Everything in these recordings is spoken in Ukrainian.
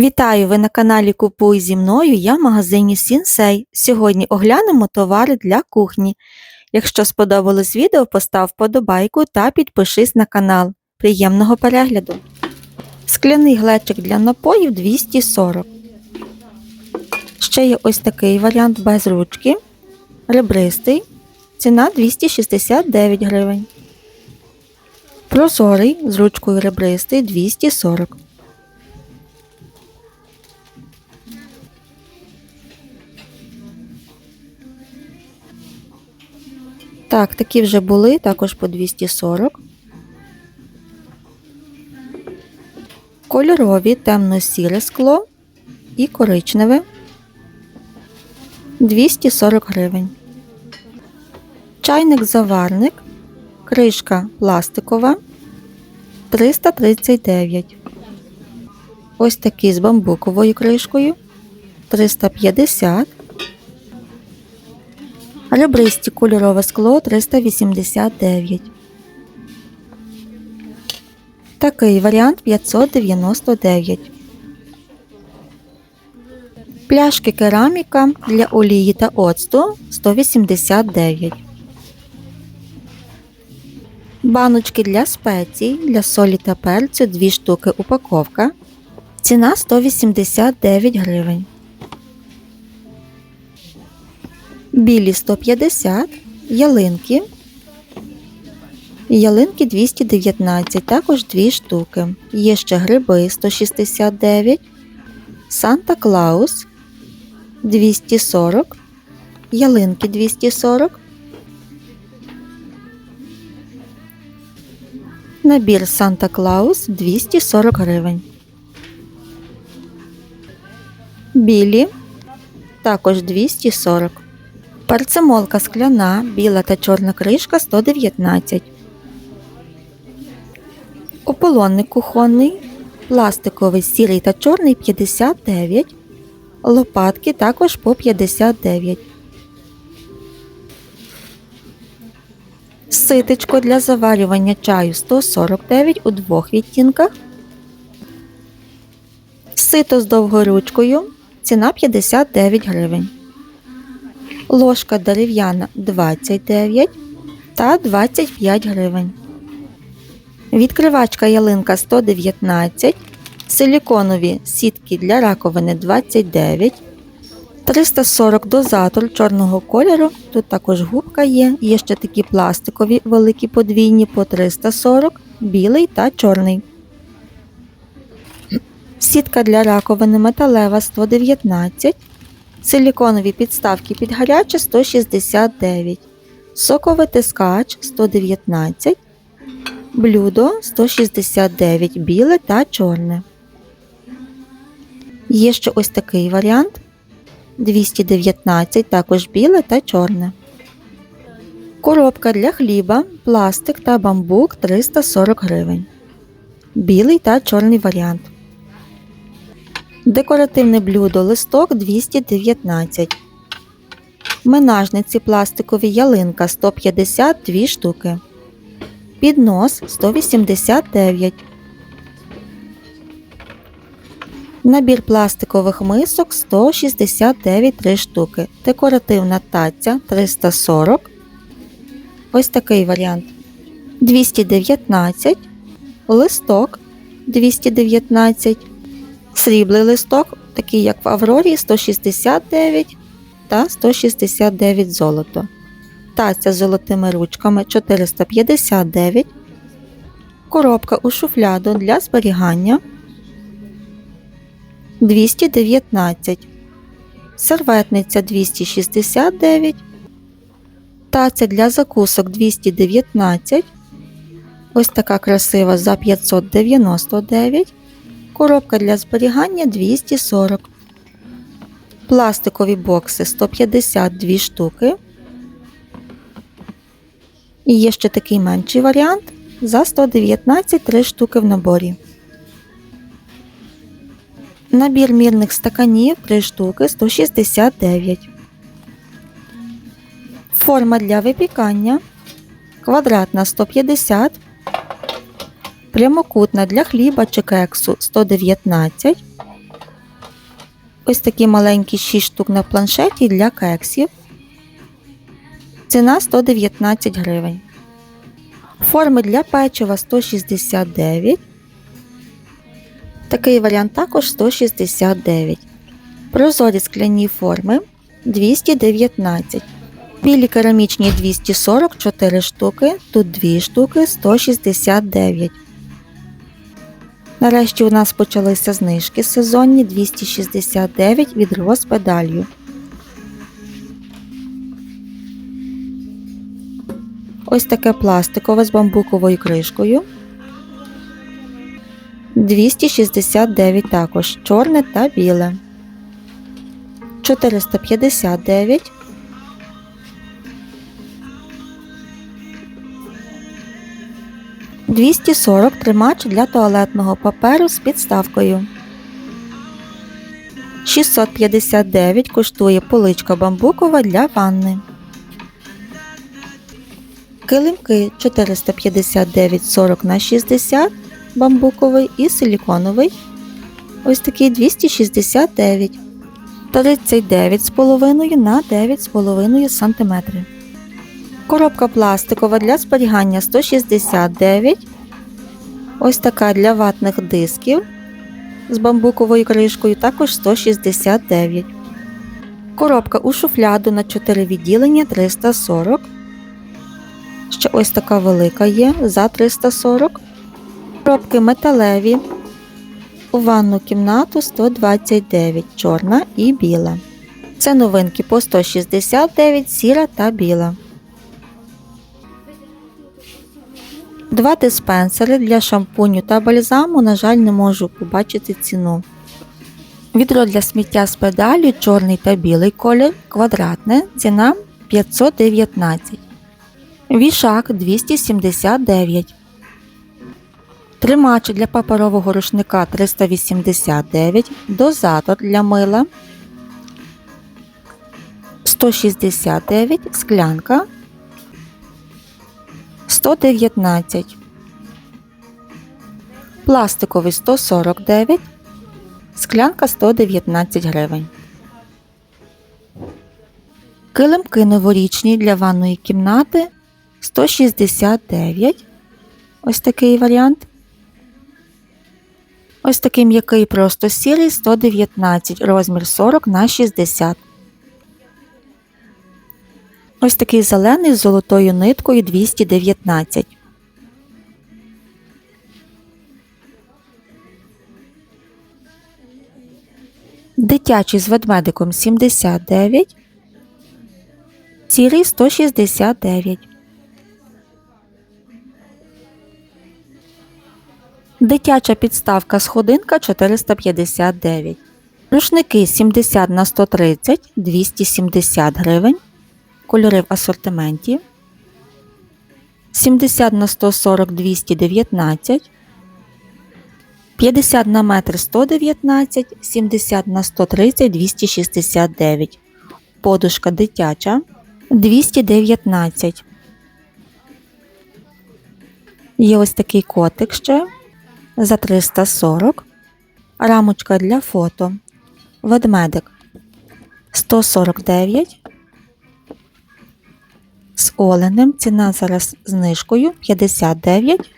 Вітаю! Ви на каналі Купуй зі мною. Я в магазині Сінсей. Сьогодні оглянемо товари для кухні. Якщо сподобалось відео, постав вподобайку та підпишись на канал. Приємного перегляду! Скляний глечик для напоїв 240. Ще є ось такий варіант без ручки. Ребристий. Ціна 269 гривень. Прозорий з ручкою ребристий 240. Так, такі вже були, також по 240. Кольорові темно-сіре скло і коричневе 240 гривень. Чайник-заварник, кришка пластикова 339. Ось такий з бамбуковою кришкою 350. Ребристі кольорове скло 389. Такий варіант 599. Пляшки кераміка для олії та оцту 189. Баночки для спецій для солі та перцю 2 штуки упаковка. Ціна 189 гривень. Білі 150, ялинки. Ялинки 219, також 2 штуки. Є ще гриби 169, Санта Клаус 240, ялинки 240. Набір Санта Клаус 240 гривень. Білі також 240. Парцемолка скляна, біла та чорна кришка 119. Ополонник кухонний, пластиковий сірий та чорний 59. Лопатки також по 59. Ситечко для заварювання чаю 149 у двох відтінках. Сито з довгоручкою. Ціна 59 гривень ложка дерев'яна 29 та 25 гривень. Відкривачка ялинка 119, силіконові сітки для раковини 29, 340 дозатор чорного кольору. Тут також губка є, є ще такі пластикові великі подвійні по 340, білий та чорний. Сітка для раковини металева 119 Силіконові підставки під гаряче 169, соковитискач 119, блюдо 169 біле та чорне. Є ще ось такий варіант 219, також біле та чорне. Коробка для хліба, пластик та бамбук 340 гривень. Білий та чорний варіант. Декоративне блюдо листок 219. Менажниці пластикові ялинка 152 штуки. Піднос 189. Набір пластикових мисок 169 3 штуки. Декоративна таця 340. Ось такий варіант. 219. Листок 219. Сріблий листок, такий як в Аврорі 169 та 169 золото. Таця з золотими ручками 459. Коробка у шуфляду для зберігання 219. Серветниця 269. Таця для закусок 219. Ось така красива за 599. Коробка для зберігання 240. Пластикові бокси 152 штуки. І є ще такий менший варіант за 119 3 штуки в наборі. Набір мірних стаканів 3 штуки 169. Форма для випікання. Квадратна 150 прямокутна для хліба чи кексу 119, Ось такі маленькі 6 штук на планшеті для кексів. Ціна 119 гривень. Форми для печива 169. Такий варіант також 169. Прозорі скляні форми 219. Білі керамічні 244 штуки, тут 2 штуки 169. Нарешті у нас почалися знижки сезонні 269 відро з педалью. Ось таке пластикове з бамбуковою кришкою. 269 також чорне та біле. 459. Двісті сорок тримач для туалетного паперу з підставкою. 659 коштує поличка бамбукова для ванни. Килимки 459,40 на 60 бамбуковий і силіконовий. Ось такий 269. 39,5 на 9,5 см. Коробка пластикова для зберігання 169. Ось така для ватних дисків з бамбуковою кришкою також 169. Коробка у шуфляду на 4 відділення 340. Ще ось така велика є за 340. Коробки металеві. У ванну кімнату 129 чорна і біла. Це новинки по 169 сіра та біла. Два диспенсери для шампуню та бальзаму, на жаль, не можу побачити ціну. Відро для сміття з педалю чорний та білий колір, квадратне, ціна 519. Вішак 279. Тримач для паперового рушника 389. Дозатор для мила 169. Склянка 119. Пластиковий 149. Склянка 119 гривень. Килимки новорічні для ванної кімнати 169. Ось такий варіант. Ось такий м'який просто сірий 119, розмір 40 на 60. Ось такий зелений з золотою ниткою 219. Дитячий з ведмедиком 79. Сірий 169. Дитяча підставка сходинка 459. Рушники 70 на 130 270 гривень. Кольори в асортименті. 70 на 140 219. 50 на метр 119, 70 на 130 269. Подушка дитяча 219. Є ось такий котик ще за 340. Рамочка для фото. Ведмедик 149. З оленем ціна зараз знижкою 59.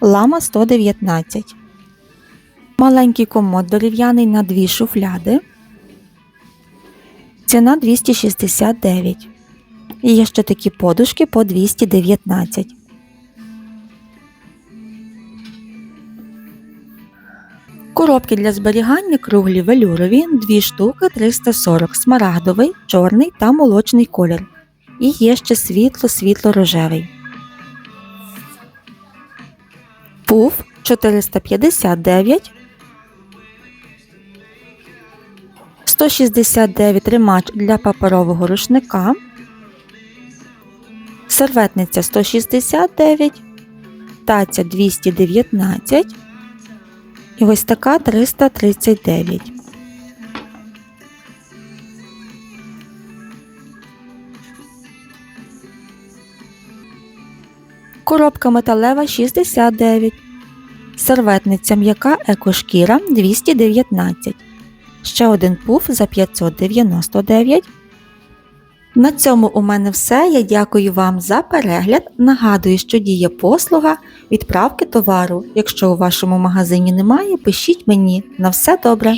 Лама 119. Маленький комод дерев'яний на дві шуфляди. Ціна 269. І є ще такі подушки по 219. Коробки для зберігання круглі велюрові 2 штуки 340 смарагдовий, чорний та молочний колір. І є ще світло-світло-рожевий. Пуф 459. 169 тримач для паперового рушника. Серветниця 169. Таця 219. І ось така 339. Коробка металева 69. Серветниця м'яка екошкіра 219. ще один пуф за 599. На цьому у мене все. Я дякую вам за перегляд. Нагадую, що діє послуга відправки товару. Якщо у вашому магазині немає, пишіть мені. На все добре!